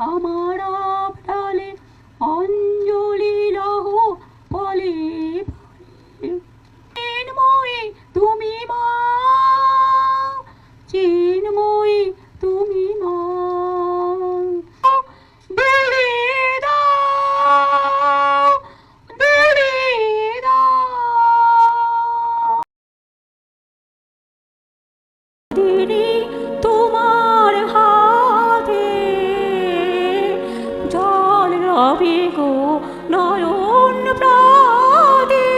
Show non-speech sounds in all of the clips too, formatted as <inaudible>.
আমার আবডালে অঞ্জলি লহ বলে চিন্ময়ী তুমি মা চিন্ময়ী তুমি মা। দূরে দাও গো নয়ন প্রাদে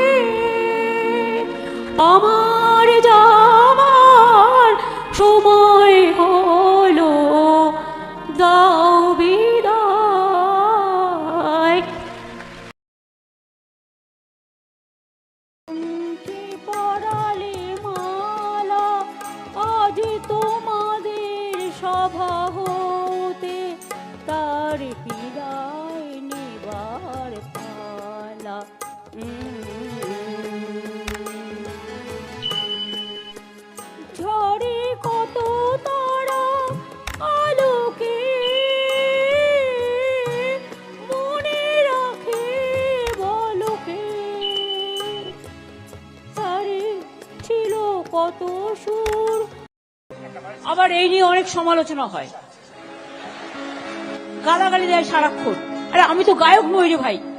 আমার যাবার সময় হলো, দাও বিদায়। পড়ালে মালা, আজ তোমাদের সভা হতে, তার বিদায় কত তারা আলোকে মনে রাখে ছিল কত সুর। আবার এই নিয়ে অনেক সমালোচনা হয়। গালাগালি দেয় সারাক্ষণ। আরে আমি তো গায়ক নই রে ভাই।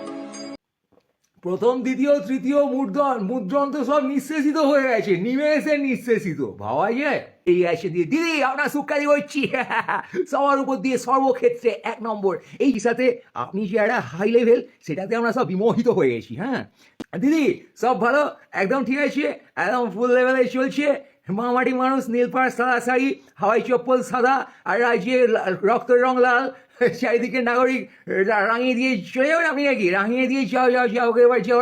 প্রথম, দ্বিতীয়, তৃতীয় মুদ্রণ মুদ্রণ তো সব নিঃশেষিত হয়ে গেছে। নিমেষে নিঃশেষিত। ভাবা যায়? এই আসে দিয়ে, দিদি আপনার সুকারি হচ্ছি সবার উপর দিয়ে সর্বক্ষেত্রে এক নম্বর। এই সাথে আপনি যে একটা হাই লেভেল সেটাতে আমরা সব বিমোহিত হয়ে গেছি হ্যাঁ? দিদি, সব ভালো? একদম ঠিক আছে। একদম ফুল লেভেলে চলছে। মামাটি মানুষ নীলপাড় সাদা শাড়ি, হাওয়াই চপ্পল সাদা, আর রাজ্যে রক্তের রং লাল। <laughs> চারিদিকে নাগরিক রাঙিয়ে দিয়ে চলে যাবেন আপনি নাকি? রাঙিয়ে দিয়ে যাও যাও যাও এবার যাও